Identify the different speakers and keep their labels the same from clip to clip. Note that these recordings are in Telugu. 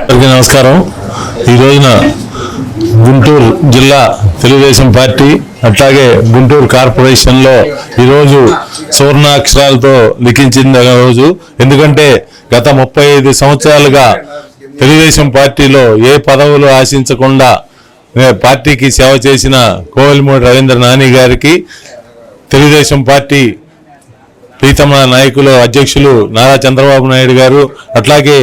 Speaker 1: అందరికీ నమస్కారం. ఈ రోజున గుంటూరు జిల్లా తెలుగుదేశం పార్టీ అట్లాగే గుంటూరు కార్పొరేషన్లో ఈరోజు సువర్ణాక్షరాలతో లిఖించింది ఆ రోజు. ఎందుకంటే గత ముప్పై ఐదు సంవత్సరాలుగా తెలుగుదేశం పార్టీలో ఏ పదవులు ఆశించకుండా పార్టీకి సేవ చేసిన కోవెలమూడి రవీంద్ర నాని గారికి తెలుగుదేశం పార్టీ ప్రీతమ నాయకులు అధ్యక్షులు నారా చంద్రబాబు నాయుడు గారు అట్లాగే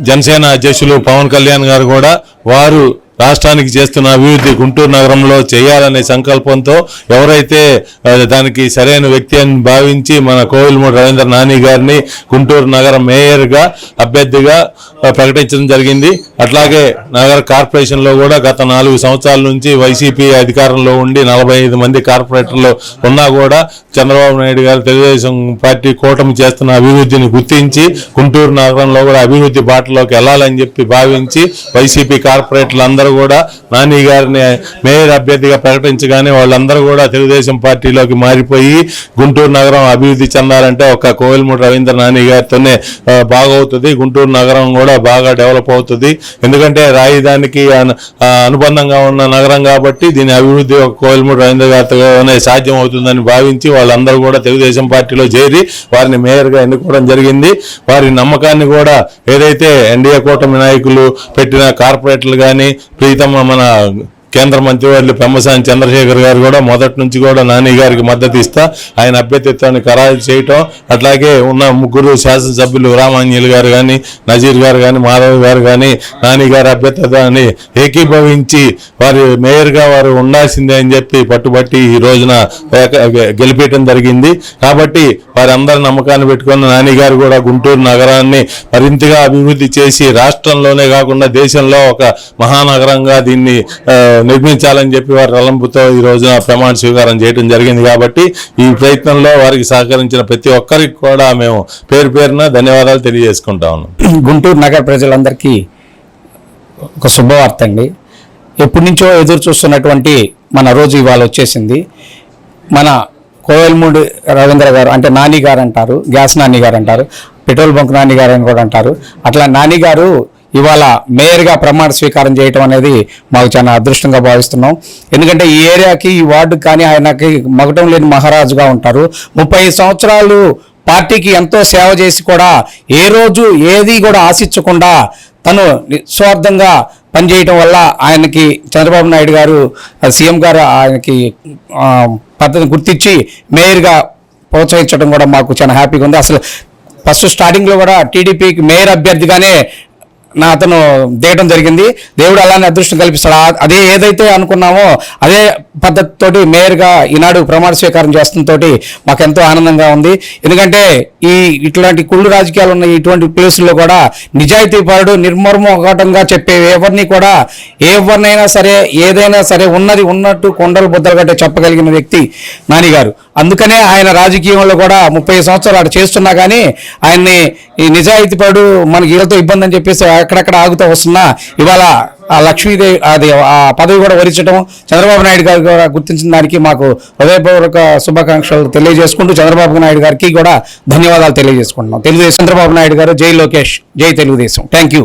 Speaker 1: జనసేన అధ్యక్షులు పవన్ కళ్యాణ్ గారు కూడా వారు రాష్ట్రానికి చేస్తున్న అభివృద్ధి గుంటూరు నగరంలో చేయాలనే సంకల్పంతో ఎవరైతే దానికి సరైన వ్యక్తి అని భావించి మన కోవిలమూడి రవీంద్ర నాని గారిని గుంటూరు నగర మేయర్గా అభ్యర్థిగా ప్రకటించడం జరిగింది. అట్లాగే నగర కార్పొరేషన్లో కూడా గత నాలుగు సంవత్సరాల నుంచి వైసీపీ అధికారంలో ఉండి నలభై ఐదు మంది కార్పొరేటర్లు ఉన్నా కూడా చంద్రబాబు నాయుడు గారు తెలుగుదేశం పార్టీ కూటమి చేస్తున్న అభివృద్ధిని గుర్తించి గుంటూరు నగరంలో కూడా అభివృద్ధి బాటలోకి వెళ్ళాలని చెప్పి భావించి వైసీపీ కార్పొరేటర్లు వాళ్ళందరూ కూడా నాని గారిని మేయర్ అభ్యర్థిగా ప్రకటించగానే వాళ్ళందరూ కూడా తెలుగుదేశం పార్టీలోకి మారిపోయి గుంటూరు నగరం అభివృద్ధి చెందాలంటే ఒక కోవిలమూడి రవీంద్ర నాని గారితోనే బాగవుతుంది. గుంటూరు నగరం కూడా బాగా డెవలప్ అవుతుంది. ఎందుకంటే రాజధానికి అనుబంధంగా ఉన్న నగరం కాబట్టి దీని అభివృద్ధి ఒక కోవిలమూడి రవీంద్ర గారితోనే సాధ్యం అవుతుందని భావించి వాళ్ళందరూ కూడా తెలుగుదేశం పార్టీలో చేరి వారిని మేయర్గా ఎన్నుకోవడం జరిగింది. వారి నమ్మకాన్ని కూడా ఏదైతే ఎన్డీఏ కూటమి నాయకులు పెట్టిన కార్పొరేటర్లు కానీ ప్రీతమ మన కేంద్ర మంత్రివర్యులు పెమ్మసాని చంద్రశేఖర్ గారు కూడా మొదటి నుంచి కూడా నాని గారికి మద్దతు ఇస్తా. ఆయన అభ్యర్థిత్వాన్ని ఖరారు చేయటం అట్లాగే ఉన్న ముగ్గురు శాసనసభ్యులు రామాంజలి గారు కానీ నజీర్ గారు కానీ మాధవ్ గారు కానీ నాని గారి అభ్యర్థిత్వాన్ని ఏకీభవించి వారి మేయర్గా వారు ఉండాల్సిందే అని చెప్పి పట్టుబట్టి ఈ రోజున గెలిపేయటం జరిగింది. కాబట్టి వారందరి నమ్మకాన్ని పెట్టుకున్న నాని గారు కూడా గుంటూరు నగరాన్ని మరింతగా అభివృద్ధి చేసి రాష్ట్రంలోనే కాకుండా దేశంలో ఒక మహానగరంగా దీన్ని నిర్మించాలని చెప్పి వారి రలంపుతో ఈ రోజున ప్రమాణ స్వీకారం చేయడం జరిగింది కాబట్టి ఈ ప్రయత్నంలో వారికి సహకరించిన ప్రతి ఒక్కరికి కూడా మేము పేరు పేరున ధన్యవాదాలు తెలియజేసుకుంటా ఉన్నాం.
Speaker 2: గుంటూరు నగర ప్రజలందరికీ ఒక శుభవార్త అండి. ఎప్పటి నుంచో ఎదురు చూస్తున్నటువంటి మన రోజు ఇవాళ వచ్చేసింది. మన కోయల్మూడి రవీంద్ర గారు అంటే నాని గారు అంటారు గ్యాస్ నాని గారు అంటారు పెట్రోల్ బంక్ నాని గారు అని కూడా అంటారు. అట్లా నాని గారు ఇవాళ మేయర్గా ప్రమాణ స్వీకారం చేయటం అనేది మాకు చాలా అదృష్టంగా భావిస్తున్నాం. ఎందుకంటే ఈ ఏరియాకి ఈ వార్డు కానీ ఆయనకి మగటం లేని మహారాజుగా ఉంటారు. ముప్పై సంవత్సరాలు పార్టీకి ఎంతో సేవ చేసి కూడా ఏ రోజు ఏది కూడా ఆశించకుండా తను నిస్వార్థంగా పనిచేయటం వల్ల ఆయనకి చంద్రబాబు నాయుడు గారు సీఎం గారు ఆయనకి పద్ధతిని గుర్తించి మేయర్గా ప్రోత్సహించడం కూడా మాకు చాలా హ్యాపీగా ఉంది. అసలు ఫస్ట్ స్టార్టింగ్లో కూడా టీడీపీకి మేయర్ అభ్యర్థిగానే నా అతను దేయటం జరిగింది. దేవుడు అలానే అదృష్టం కల్పిస్తాడు. అదే ఏదైతే అనుకున్నామో అదే పద్ధతితోటి మేయర్గా ఈనాడు ప్రమాణ స్వీకారం చేస్తుందోటి మాకెంతో ఆనందంగా ఉంది. ఎందుకంటే ఈ ఇట్లాంటి కుళ్ళు రాజకీయాలు ఉన్న ఇటువంటి ప్లేసుల్లో కూడా నిజాయితీపరుడు నిర్మర్మఘటంగా చెప్పే ఎవరిని కూడా ఎవరినైనా సరే ఏదైనా సరే ఉన్నది ఉన్నట్టు కొండలు బుద్ధలు గట్టే చెప్పగలిగిన వ్యక్తి నానిగారు అందుకనే ఆయన రాజకీయంలో కూడా ముప్పై సంవత్సరాలు అటు చేస్తున్నా కానీ ఆయన్ని ఈ నిజాయితీపరుడు మనకి వీళ్ళతో ఇబ్బంది అని చెప్పేసి అక్కడక్కడ ఆగుతూ వస్తున్నా ఇవాళ ఆ లక్ష్మీదేవి అది ఆ పదవి కూడా వరించడం చంద్రబాబు నాయుడు గారు కూడా గుర్తించిన దానికి మాకు హృదయపూర్వక శుభాకాంక్షలు తెలియజేసుకుంటూ చంద్రబాబు నాయుడు గారికి కూడా ధన్యవాదాలు తెలియజేసుకుంటున్నాం. తెలుగుదేశం చంద్రబాబు నాయుడు గారు జై లోకేష్ జై తెలుగుదేశం. Thank you